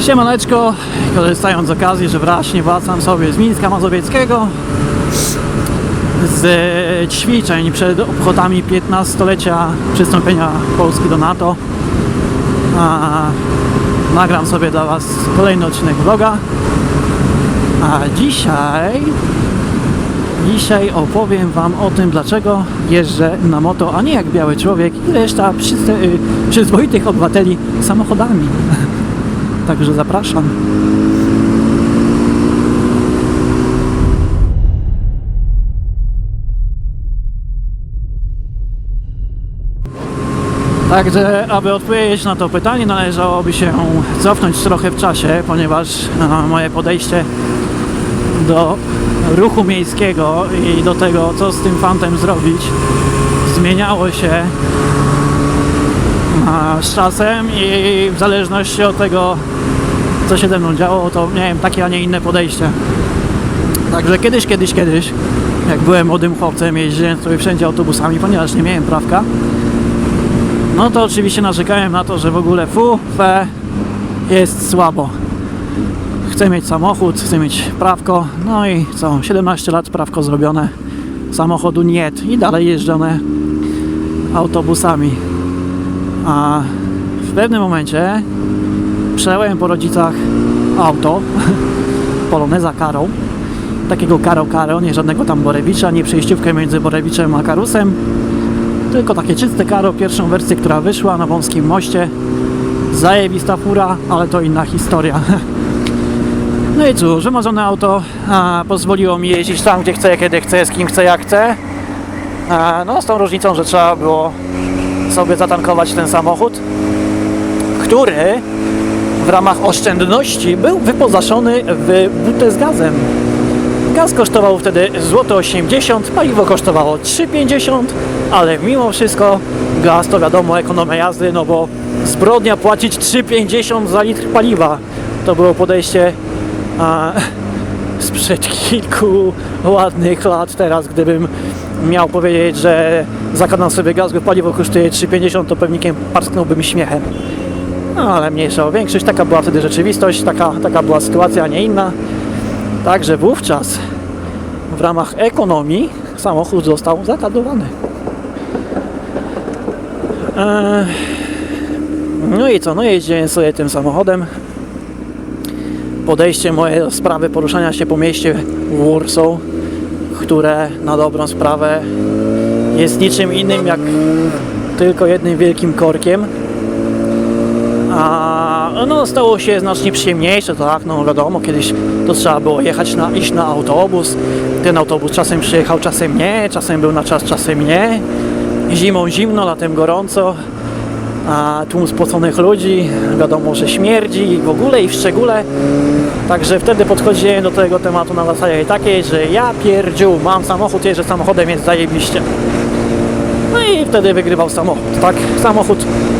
Siemaneczko, korzystając z okazji, że właśnie wracam sobie z Mińska Mazowieckiego z e, ćwiczeń przed obchodami 15-lecia przystąpienia Polski do NATO a, nagram sobie dla Was kolejny odcinek vloga a dzisiaj dzisiaj opowiem Wam o tym, dlaczego jeżdżę na moto, a nie jak biały człowiek i reszta y, przyzwoitych obywateli samochodami. Także zapraszam. Także, aby odpowiedzieć na to pytanie, należałoby się cofnąć trochę w czasie, ponieważ a, moje podejście do ruchu miejskiego i do tego, co z tym fantem zrobić, zmieniało się a, z czasem i w zależności od tego, co się ze mną działo, to miałem takie, a nie inne podejście. Także kiedyś, kiedyś, kiedyś, jak byłem młodym chłopcem, jeździłem sobie wszędzie autobusami, ponieważ nie miałem prawka, no to oczywiście narzekałem na to, że w ogóle fu, fe, jest słabo. Chcę mieć samochód, chcę mieć prawko, no i co, 17 lat prawko zrobione, samochodu nie i dalej jeżdżone autobusami. A w pewnym momencie przejąłem po rodzicach auto, Poloneza Karą, takiego Karo Karo, nie żadnego tam Borewicza, nie przejściówkę między Borewiczem a Karusem, tylko takie czyste Karo, pierwszą wersję, która wyszła na Wąskim Moście. Zajebista fura, ale to inna historia. No i cóż, wymarzone auto a, pozwoliło mi jeździć tam, gdzie chcę, kiedy chcę, z kim chcę, jak chcę. A, no z tą różnicą, że trzeba było sobie zatankować ten samochód, który w ramach oszczędności był wyposażony w butę z gazem. Gaz kosztował wtedy złoto 80, paliwo kosztowało 3,50, ale mimo wszystko gaz to wiadomo ekonomia jazdy, no bo zbrodnia płacić 3,50 za litr paliwa. To było podejście a, sprzed kilku ładnych lat. Teraz gdybym miał powiedzieć, że zakładam sobie gaz, paliwo kosztuje 3,50, to pewnikiem parsknąłbym śmiechem. No ale mniejsza o większość, taka była wtedy rzeczywistość, taka, taka była sytuacja, a nie inna. Także wówczas w ramach ekonomii samochód został zakadowany. Eee, no i co? No jeździłem sobie tym samochodem. Podejście moje do sprawy poruszania się po mieście Warsaw, które na dobrą sprawę jest niczym innym jak tylko jednym wielkim korkiem. A no stało się znacznie przyjemniejsze, tak, no wiadomo, kiedyś to trzeba było jechać na, iść na autobus. Ten autobus czasem przyjechał, czasem nie, czasem był na czas, czasem nie. Zimą zimno, latem gorąco, a tłum spoconych ludzi, wiadomo, że śmierdzi i w ogóle i w szczególe. Także wtedy podchodziłem do tego tematu na zasadzie takiej, że ja pierdziu, mam samochód, jeżdżę samochodem, jest zajebiście. No i wtedy wygrywał samochód, tak? Samochód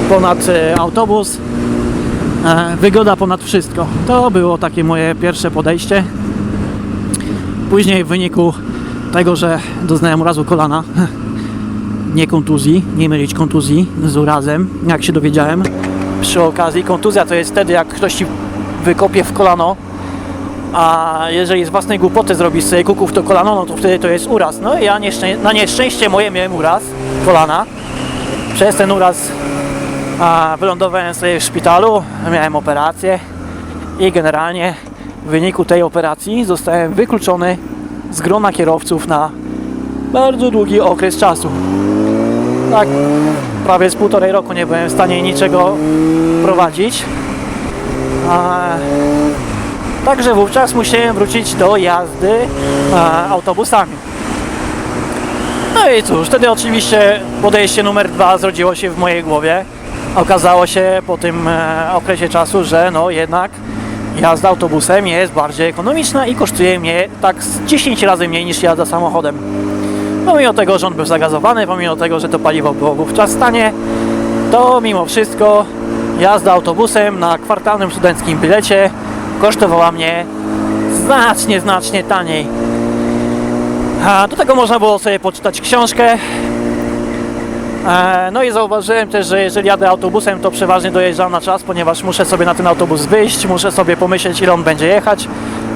ponad e, autobus, wygoda ponad wszystko. To było takie moje pierwsze podejście. Później w wyniku tego, że doznałem urazu kolana, nie kontuzji, nie mylić kontuzji z urazem, jak się dowiedziałem przy okazji. Kontuzja to jest wtedy, jak ktoś ci wykopie w kolano, a jeżeli z własnej głupoty zrobisz sobie kuków to kolano, no to wtedy to jest uraz. No i ja nieszczę- na nieszczęście moje miałem uraz kolana. Przez ten uraz a, wylądowałem sobie w szpitalu, miałem operację i generalnie w wyniku tej operacji zostałem wykluczony z grona kierowców na bardzo długi okres czasu. Tak, prawie z półtorej roku nie byłem w stanie niczego prowadzić. A, Także wówczas musiałem wrócić do jazdy a, autobusami. No i cóż, wtedy oczywiście podejście numer dwa zrodziło się w mojej głowie. Okazało się po tym e, okresie czasu, że no jednak jazda autobusem jest bardziej ekonomiczna i kosztuje mnie tak z 10 razy mniej niż jazda samochodem. Pomimo tego, że on był zagazowany, pomimo tego, że to paliwo było wówczas tanie, to mimo wszystko jazda autobusem na kwartalnym studenckim bilecie kosztowała mnie znacznie, znacznie taniej. A do tego można było sobie poczytać książkę No i zauważyłem też, że jeżeli jadę autobusem, to przeważnie dojeżdżam na czas, ponieważ muszę sobie na ten autobus wyjść, muszę sobie pomyśleć, ile on będzie jechać.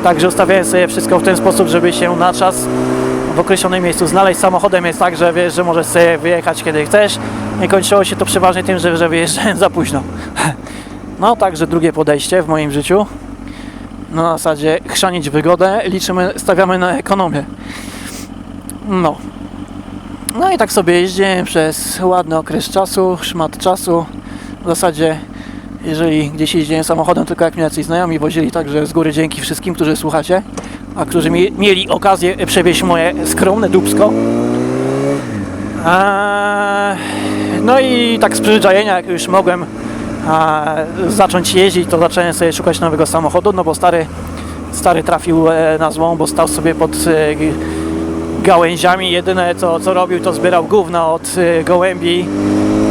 Także ustawiałem sobie wszystko w ten sposób, żeby się na czas w określonym miejscu znaleźć. Samochodem jest tak, że wiesz, że możesz sobie wyjechać kiedy chcesz. Nie kończyło się to przeważnie tym, że, że wyjeżdżałem za późno. No, także drugie podejście w moim życiu. No, na zasadzie chrzanić wygodę, liczymy, stawiamy na ekonomię. No. No i tak sobie jeździłem przez ładny okres czasu, szmat czasu. W zasadzie, jeżeli gdzieś jeździłem samochodem, tylko jak mnie jacyś znajomi wozili, także z góry dzięki wszystkim, którzy słuchacie, a którzy mi, mieli okazję przewieźć moje skromne dupsko. Eee, no i tak z przyzwyczajenia, jak już mogłem e, zacząć jeździć, to zacząłem sobie szukać nowego samochodu, no bo stary, stary trafił e, na złą, bo stał sobie pod e, gałęziami. Jedyne co, co robił, to zbierał gówna od e, gołębi,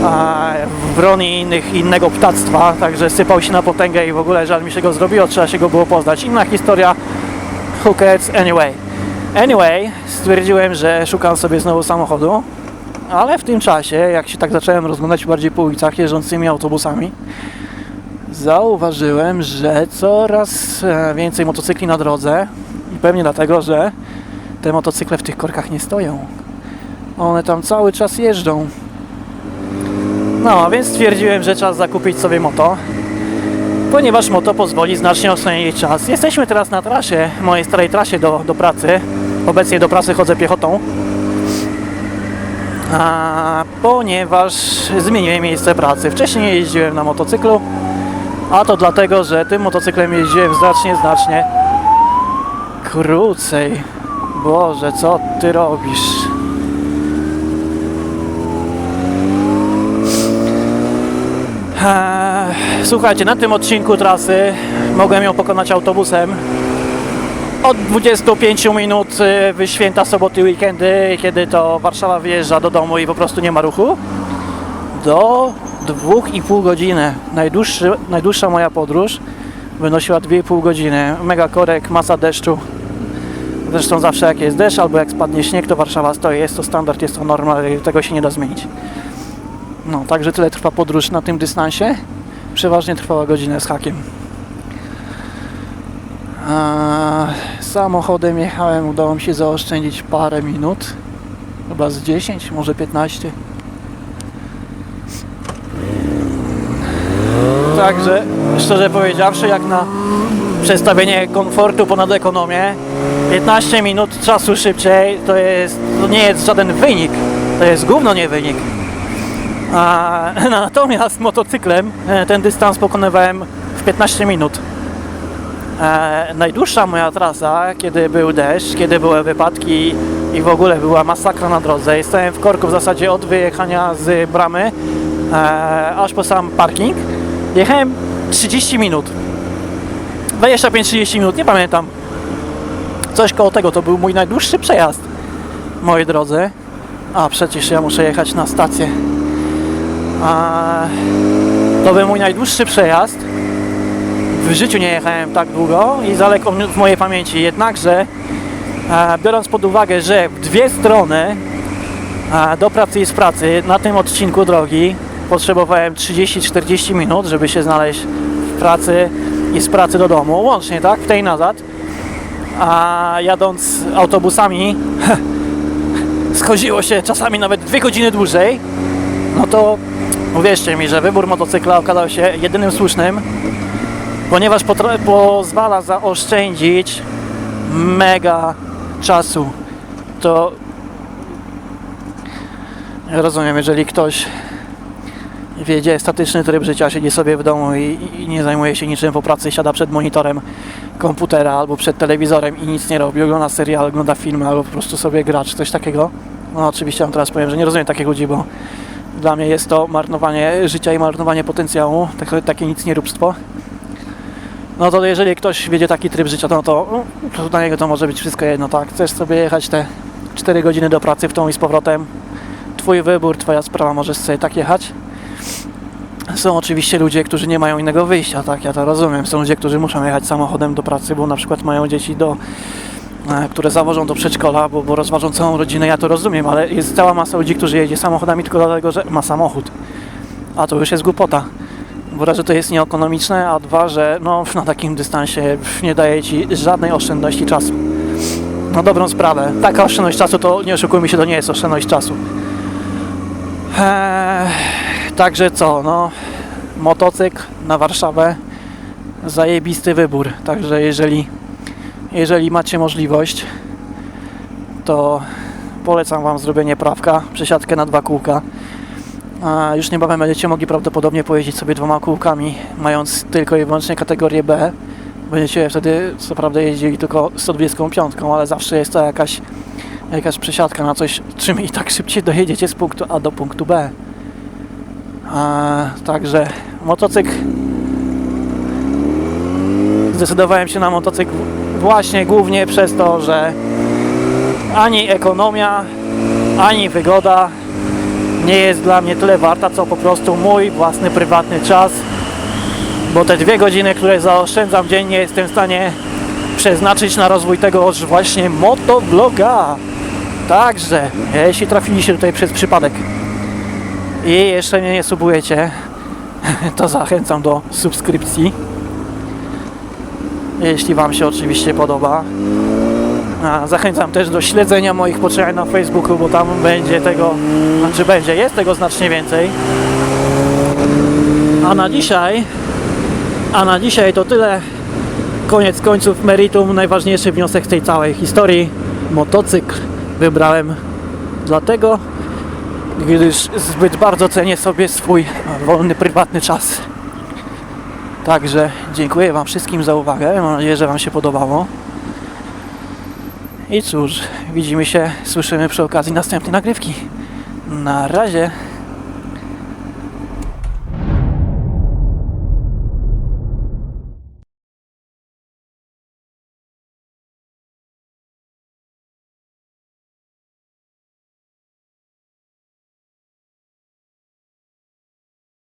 a, wron i innych, innego ptactwa, także sypał się na potęgę i w ogóle żal mi się go zrobiło, trzeba się go było poznać. Inna historia, who cares anyway. Anyway, stwierdziłem, że szukam sobie znowu samochodu, ale w tym czasie, jak się tak zacząłem rozglądać bardziej po ulicach jeżdżącymi autobusami, zauważyłem, że coraz e, więcej motocykli na drodze i pewnie dlatego, że te motocykle w tych korkach nie stoją. One tam cały czas jeżdżą. No, a więc stwierdziłem, że czas zakupić sobie moto, ponieważ moto pozwoli znacznie oszczędzić czas. Jesteśmy teraz na trasie, mojej starej trasie do, do pracy. Obecnie do pracy chodzę piechotą. A, ponieważ zmieniłem miejsce pracy. Wcześniej jeździłem na motocyklu, a to dlatego, że tym motocyklem jeździłem znacznie, znacznie krócej. Boże, co ty robisz? Słuchajcie, na tym odcinku trasy mogłem ją pokonać autobusem od 25 minut y, w święta, soboty, weekendy, kiedy to Warszawa wyjeżdża do domu i po prostu nie ma ruchu, do 2,5 godziny. Najdłuższa moja podróż wynosiła 2,5 godziny. Mega korek, masa deszczu. Zresztą zawsze jak jest deszcz albo jak spadnie śnieg, to Warszawa stoi. Jest to standard, jest to norma, tego się nie da zmienić. No, także tyle trwa podróż na tym dystansie. Przeważnie trwała godzinę z hakiem. Samochodem jechałem, udało mi się zaoszczędzić parę minut. Chyba z 10, może 15. Także, szczerze powiedziawszy, jak na przestawienie komfortu ponad ekonomię, 15 minut czasu szybciej to jest, to nie jest żaden wynik, to jest gówno nie wynik. A, natomiast motocyklem e, ten dystans pokonywałem w 15 minut. E, najdłuższa moja trasa, kiedy był deszcz, kiedy były wypadki i w ogóle była masakra na drodze. Stałem w korku w zasadzie od wyjechania z bramy e, aż po sam parking. Jechałem 30 minut. 25-30 minut, nie pamiętam. Coś koło tego, to był mój najdłuższy przejazd, moi drodzy. A przecież ja muszę jechać na stację. A, to był mój najdłuższy przejazd. W życiu nie jechałem tak długo i daleko w mojej pamięci. Jednakże, e, biorąc pod uwagę, że w dwie strony e, do pracy i z pracy na tym odcinku drogi potrzebowałem 30-40 minut, żeby się znaleźć w pracy i z pracy do domu, łącznie, tak? W tej nazad. A jadąc autobusami schodziło się czasami nawet dwie godziny dłużej, no to uwierzcie mi, że wybór motocykla okazał się jedynym słusznym, ponieważ pozwala zaoszczędzić mega czasu. To rozumiem, jeżeli ktoś wiedzie statyczny tryb życia, siedzi sobie w domu i, i nie zajmuje się niczym po pracy, siada przed monitorem komputera albo przed telewizorem i nic nie robi, ogląda serial, ogląda filmy albo po prostu sobie gra czy coś takiego. No oczywiście wam teraz powiem, że nie rozumiem takich ludzi, bo dla mnie jest to marnowanie życia i marnowanie potencjału, takie, takie nic nie róbstwo. No to jeżeli ktoś wiedzie taki tryb życia, no to, to dla niego to może być wszystko jedno, tak? Chcesz sobie jechać te 4 godziny do pracy w tą i z powrotem, twój wybór, twoja sprawa, możesz sobie tak jechać. Są oczywiście ludzie, którzy nie mają innego wyjścia, tak, ja to rozumiem. Są ludzie, którzy muszą jechać samochodem do pracy, bo na przykład mają dzieci do e, które zawożą do przedszkola, bo, bo rozważą całą rodzinę, ja to rozumiem, ale jest cała masa ludzi, którzy jedzie samochodami tylko dlatego, że ma samochód. A to już jest głupota. Bo raz, że to jest nieekonomiczne, a dwa, że no, na takim dystansie nie daje ci żadnej oszczędności czasu. Na dobrą sprawę. Taka oszczędność czasu to, nie oszukujmy się, to nie jest oszczędność czasu. Eee, także co, no, motocykl na Warszawę, zajebisty wybór. Także jeżeli, jeżeli macie możliwość, to polecam Wam zrobienie prawka, przesiadkę na dwa kółka. A już niebawem będziecie mogli prawdopodobnie pojeździć sobie dwoma kółkami, mając tylko i wyłącznie kategorię B. Będziecie wtedy co prawda jeździli tylko 125, ale zawsze jest to jakaś, jakaś przesiadka na coś, czym i tak szybciej dojedziecie z punktu A do punktu B. A, także motocykl zdecydowałem się na motocykl właśnie głównie przez to, że ani ekonomia, ani wygoda nie jest dla mnie tyle warta, co po prostu mój własny prywatny czas, bo te dwie godziny, które zaoszczędzam dziennie, jestem w stanie przeznaczyć na rozwój tego właśnie motovloga. Także, jeśli trafiliście tutaj przez przypadek i jeszcze mnie nie subujecie, to zachęcam do subskrypcji. Jeśli Wam się oczywiście podoba. A zachęcam też do śledzenia moich poczynań na Facebooku, bo tam będzie tego, znaczy będzie, jest tego znacznie więcej. A na dzisiaj, a na dzisiaj to tyle. Koniec końców meritum, najważniejszy wniosek z tej całej historii. Motocykl wybrałem dlatego, gdyż zbyt bardzo cenię sobie swój wolny, prywatny czas. Także dziękuję Wam wszystkim za uwagę. Mam nadzieję, że Wam się podobało. I cóż, widzimy się, słyszymy przy okazji następnej nagrywki. Na razie.